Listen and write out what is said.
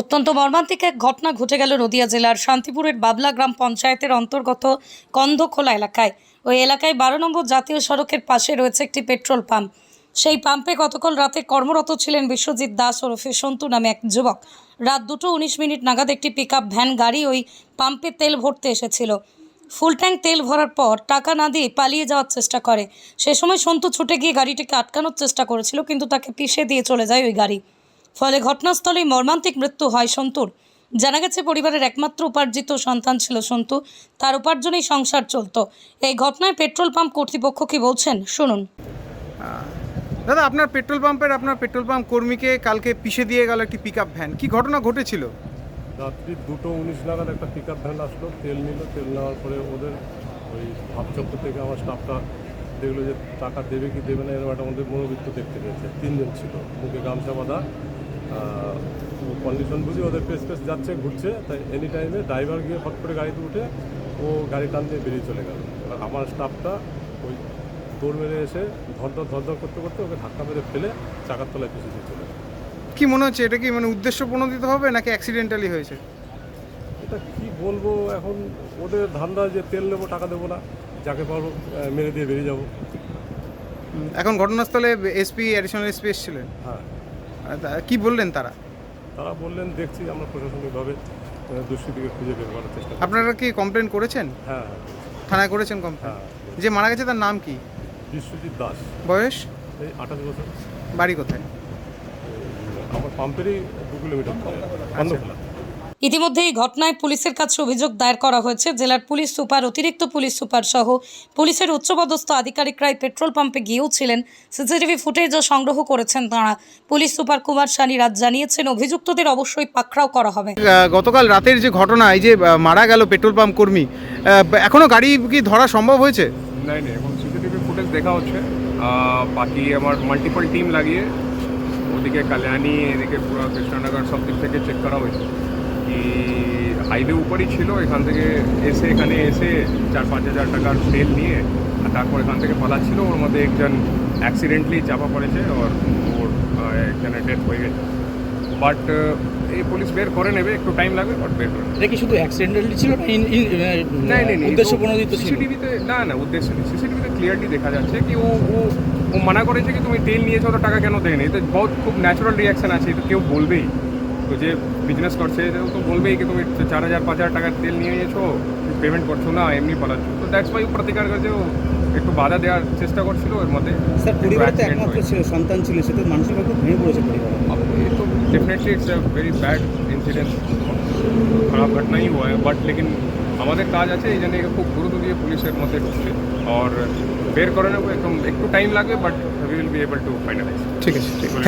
অত্যন্ত মর্মান্তিক এক ঘটনা ঘটে গেল নদিয়া জেলার শান্তিপুরের বাবলা গ্রাম পঞ্চায়েতের অন্তর্গত কন্ধখোলা এলাকায়। ওই এলাকায় বারো নম্বর জাতীয় সড়কের পাশে রয়েছে একটি পেট্রোল পাম্প। সেই পাম্পে গতকাল রাতে কর্মরত ছিলেন বিশ্বজিৎ দাস ওরফে সন্তু নামে এক যুবক। রাত দুটো উনিশ মিনিট নাগাদ একটি পিকআপ ভ্যান গাড়ি ওই পাম্পে তেল ভরতে এসেছিল। ফুল ট্যাঙ্ক তেল ভরার পর টাকা না দিয়ে পালিয়ে যাওয়ার চেষ্টা করে। সে সময় সন্তু ছুটে গিয়ে গাড়িটিকে আটকানোর চেষ্টা করেছিল, কিন্তু তাকে পিষে দিয়ে চলে যায় ওই গাড়ি। ফলে ঘটনাস্থলেই মর্মান্তিক মৃত্যু হয় সন্তুর। জানা গেছে পরিবারের একমাত্র উপার্জিত সন্তান ছিল সন্তু। তার উপার্জনেই সংসার চলতো। এই ঘটনায় পেট্রোল পাম্প কর্তৃপক্ষ কি বলছেন শুনুন। দাদা আপনার পেট্রোল পাম্পের আপনার পেট্রোল পাম্প কর্মীকে কালকে পিষে দিয়ে গেল একটি পিকআপ ভ্যান কি ঘটনা ঘটেছিল? রাত্রি দুটো উনিশ নাগাদ একটা পিক আপ ভ্যান আসলো তেল নিল তেল নেওয়ার পরে ওদের ওই ভাবচক্র থেকে আমার স্টাফটা দেখল যে টাকা দেবে কি দেবে না এরকম একটা আমাদের মনোবৃত্ত দেখতে পেয়েছে। তিনজন ছিল মুখে গামছা বাঁধা কন্ডিশন বুঝি ওদের পেস পেস যাচ্ছে ঘুরছে তাই এনি টাইমে ড্রাইভার গিয়ে হট করে গাড়িতে উঠে ও গাড়ি টান দিয়ে বেরিয়ে চলে গেল। এবার আমার স্টাফটা ওই দৌড় মেরে এসে ধরধর ধরধর করতে করতে ওকে ধাক্কা মেরে ফেলে চাকার তলায় পিছিয়ে দিয়ে চলে কি মনে হচ্ছে এটা কি মানে উদ্দেশ্য প্রণোদিত হবে নাকি অ্যাক্সিডেন্টালি হয়েছে? এটা কি বলব এখন ওদের ধান্দা যে তেল নেব টাকা দেবো না যাকে পারব মেরে দিয়ে বেরিয়ে যাব। এখন ঘটনাস্থলে এসপি অ্যাডিশনাল এসপি এসেছিলেন? হ্যাঁ। কি বললেন তারা? তারা বললেন দেখছি আমরা প্রশাসনিকভাবে দুষ্কৃতিকে খুঁজে বের করার চেষ্টা আপনারা কি কমপ্লেন করেছেন? হ্যাঁ থানায় করেছেন কমপ্লেন হ্যাঁ যে মারা গেছে তার নাম কি? বিশ্বজিৎ দাস। বয়স? এই আঠাশ বছর। বাড়ি কোথায়? আমার পাম্পেরই দু কিলোমিটার ইতিমধ্যে এই ঘটনায় পুলিশের কাছে অভিযোগ দায়ের করা হয়েছে। জেলার পুলিশ সুপার অতিরিক্ত পুলিশ সুপার সহ পুলিশের উচ্চপদস্থ আধিকারিকরাই পেট্রোল পাম্পে গিয়েও ছিলেন। সিসিটিভি ফুটেজও সংগ্রহ করেছেন তাঁরা। পুলিশ সুপার কুমার সানি রাত জানিয়েছেন অভিযুক্তদের অবশ্যই পাকড়াও করা হবে। গতকাল রাতের যে ঘটনা এই যে মারা গেল পেট্রোল পাম্প কর্মী এখনও গাড়ি কি ধরা সম্ভব হয়েছে? এখন সিসিটিভি ফুটেজ দেখা হচ্ছে। বাকি আমার মাল্টিপল টিম লাগিয়ে ওদিকে কাল্যাণী এদিকে পুরো কৃষ্ণনগর সব দিক থেকে চেক করা হয়েছে। কি হাইওয়ে উপরই ছিল এখান থেকে এসে এখানে এসে চার পাঁচ হাজার টাকার তেল নিয়ে আর তারপর এখান থেকে পালাচ্ছিল। ওর মধ্যে একজন অ্যাক্সিডেন্টলি চাপা পড়েছে ওর ওর একজনের ডেথ হয়ে গেছে। বাট এই পুলিশ বের করে নেবে একটু টাইম লাগবে বাট বের করে। এটা কি শুধু অ্যাক্সিডেন্টালি ছিল না নাই নাই উদ্দেশ্য প্রণোদিত সিসিটিভিতে না? না উদ্দেশ্য নেই। সিসিটিভিতে ক্লিয়ারলি দেখা যাচ্ছে কি ও ও ও মানা করেছে কি তুমি তেল নিয়েছো তো টাকা কেন দেয়নি? তো বহুত খুব ন্যাচারাল রিয়াকশন আছে তো কেউ বলবেই। তো যে বিজনেস করছে ও তো বলবেই কি তুমি চার হাজার পাঁচ হাজার টাকার তেল নিয়ে নিয়েছো পেমেন্ট করছ না এমনি পালাচ্ছ। তো দ্যাটস ওয়াই প্রতিকার করেছে ও একটু বাধা দেওয়ার চেষ্টা করছিল এর মধ্যে। স্যার পরিবারে তো একমাত্র ছিল সন্তান ছিল সে তো মানসিকভাবে ভেঙে পড়েছে পরিবার। তো definitely it's a very bad incident খারাপ ঘটনাই হয় বাট লেকিন আমাদের কাজ আছে এই জন্য খুব গুরুত্ব দিয়ে পুলিশের মধ্যে ঢুকছে। আর বের করে নেব একদম একটু টাইম লাগবে but will be able to finalise ঠিক আছে ঠিক আছে।